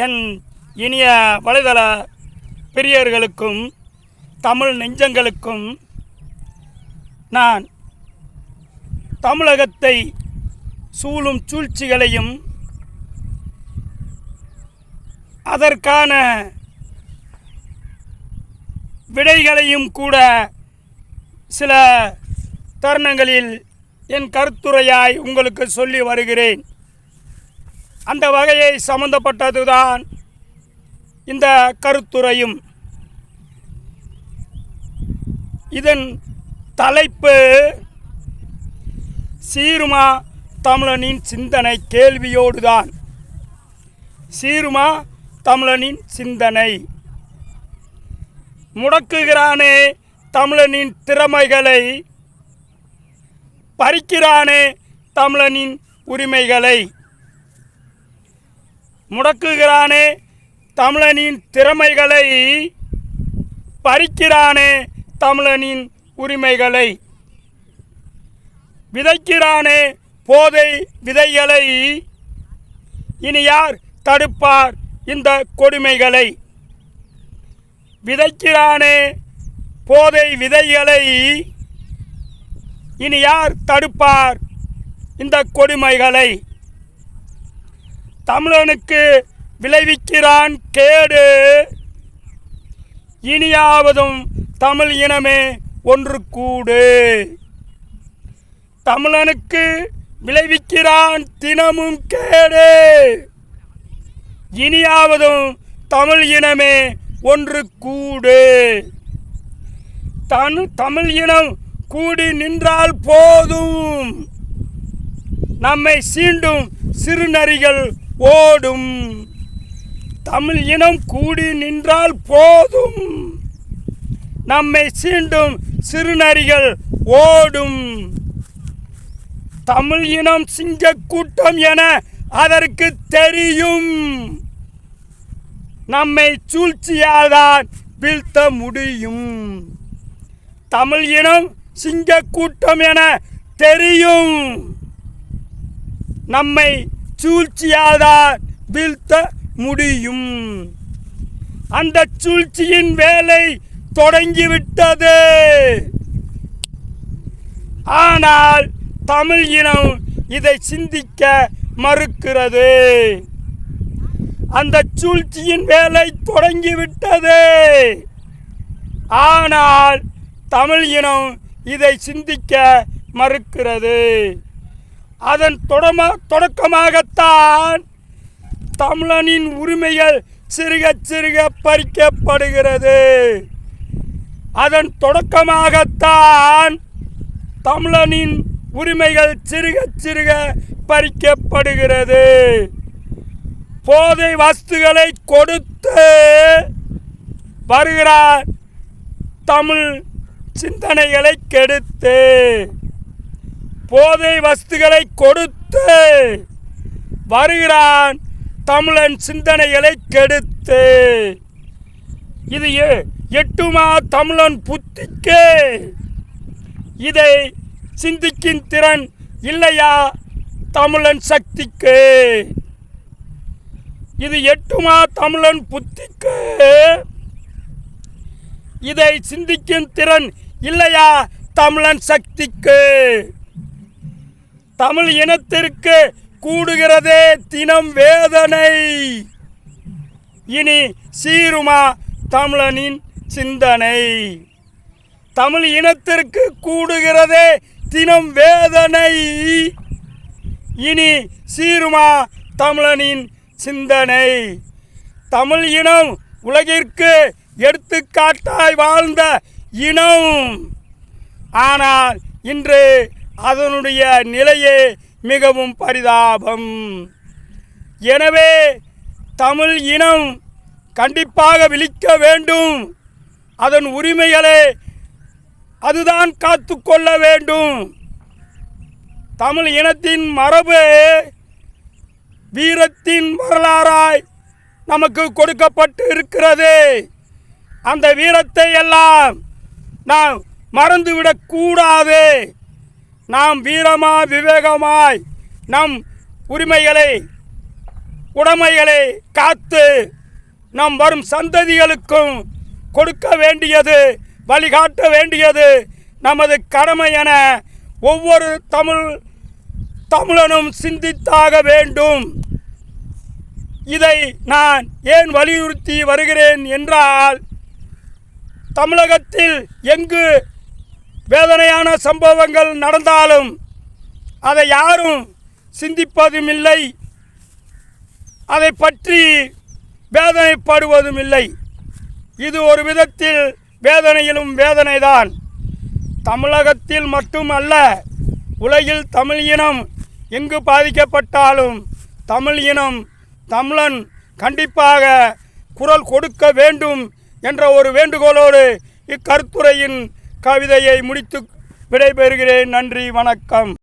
என் இனிய வலைதள பிரியர்களுக்கும் தமிழ் நெஞ்சங்களுக்கும் நான் தமிழகத்தை சூழும் சூழ்ச்சிகளையும் அதற்கான விடைகளையும் கூட சில தருணங்களில் என் கருத்துரையாய் உங்களுக்கு சொல்லி வருகிறேன். அந்த வகையை சம்பந்தப்பட்டதுதான் இந்த கருத்துரையும். இதன் தலைப்பு சீருமா தமிழனின் சிந்தனை கேள்வியோடுதான். சீருமா தமிழனின் சிந்தனை. முடக்குகிறானே தமிழனின் திறமைகளை பறிக்கிறானே தமிழனின் உரிமைகளை. முடக்குகிறானே தமிழனின் திறமைகளை பறிக்கிறானே தமிழனின் உரிமைகளை. விதைக்கிறானே போதை விதைகளை. இனி யார் தடுப்பார் இந்த கொடுமைகளை? விதைக்கிறானே போதை விதைகளை. இனி யார் தடுப்பார் இந்த கொடுமைகளை? தமிழனுக்கு விளைவிக்கிறான் கேடு. இனியாவதும் தமிழ் இனமே ஒன்று கூடு தமிழனுக்கு விளைவிக்கிறான் தினமும் கேடு. இனியாவதும் தமிழ் இனமே ஒன்று கூடு தனு தமிழ் இனம் கூடி நின்றால் போதும். நம்மை சீண்டும் சிறுநரிகள் ஓடும் தமிழ் இனம் கூடி நின்றால் போதும். நம்மை சீண்டும் சிறுநரிகள் ஓடும். தமிழ் இனம் சிங்க கூட்டம் என அதற்கு தெரியும். நம்மை சூழ்ச்சியால்தான் வீழ்த்த முடியும். தமிழ் இனம் சிங்க கூட்டம் என தெரியும். நம்மை சூழ்ச்சியால்தான் வீழ்த்த முடியும். அந்த சூழ்ச்சியின் வேலை தொடங்கிவிட்டது. ஆனால் தமிழ் இனம் இதை சிந்திக்க மறுக்கிறது. அந்த சூழ்ச்சியின் வேலை தொடங்கிவிட்டது. ஆனால் தமிழ் இனம் இதை சிந்திக்க மறுக்கிறது. அதன் தொடமா தொடக்கமாகத்தான் தமிழனின் உரிமைகள் சிறுக சிறுக பறிக்கப்படுகிறது. அதன் தொடக்கமாகத்தான் தமிழனின் உரிமைகள் சிறுக சிறுக பறிக்கப்படுகிறது. போதை வஸ்துகளை கொடுத்து வருகிறார் தமிழ் சிந்தனைகளை கெடுத்து. போதை வஸ்துகளை கொடுத்து வருகிறான் தமிழன் சிந்தனைகளை கெடுத்து. இது எ- எட்டுமா தமிழன் புத்திக்கு? இதை சிந்திக்கும் திறன் இல்லையா தமிழன் சக்திக்கு? இது எட்டுமா தமிழன் புத்திக்கு? இதை சிந்திக்கும் திறன் இல்லையா தமிழன் சக்திக்கு? தமிழ் இனத்திற்கு கூடுகிறதே தினம் வேதனை. இனி சீருமா தமிழனின் சிந்தனை. தமிழ் இனத்திற்கு கூடுகிறதே தினம் வேதனை. இனி சீருமா தமிழனின் சிந்தனை. தமிழ் இனம் உலகிற்கு எடுத்துக்காட்டாய் வாழ்ந்த இனம். ஆனால் இன்று அதனுடைய நிலையே மிகவும் பரிதாபம். எனவே தமிழ் இனம் கண்டிப்பாக விழிக்க வேண்டும். அதன் உரிமைகளை அதுதான் காத்து கொள்ள வேண்டும். தமிழ் இனத்தின் மரபு வீரத்தின் வரலாறாய் நமக்கு கொடுக்கப்பட்டு இருக்கிறது. அந்த வீரத்தை எல்லாம் நாம் மறந்துவிடக்கூடாது நாம் வீரமா விவேகமாய் நம் உரிமைகளை உடைமைகளை காத்து நம் வரும் சந்ததிகளுக்கும் கொடுக்க வேண்டியது வழிகாட்ட வேண்டியது நமது கடமை என ஒவ்வொரு தமிழ் தமிழனும் சிந்தித்தாக வேண்டும். இதை நான் ஏன் வலியுறுத்தி வருகிறேன் என்றால் தமிழகத்தில் எங்கு வேதனையான சம்பவங்கள் நடந்தாலும் அதை யாரும் சிந்திப்பதும் இல்லை அதை பற்றி வேதனைப்படுவதும் இல்லை இது ஒரு விதத்தில் வேதனையிலும் வேதனைதான். தமிழகத்தில் மட்டுமல்ல உலகில் தமிழ் இனம் எங்கு பாதிக்கப்பட்டாலும் தமிழ் இனம் தமிழன் கண்டிப்பாக குரல் கொடுக்க வேண்டும் என்ற ஒரு வேண்டுகோளோடு இக்கருத்துரையின் கவிதையை முடித்து விடைபெறுகிறேன். நன்றி வணக்கம்.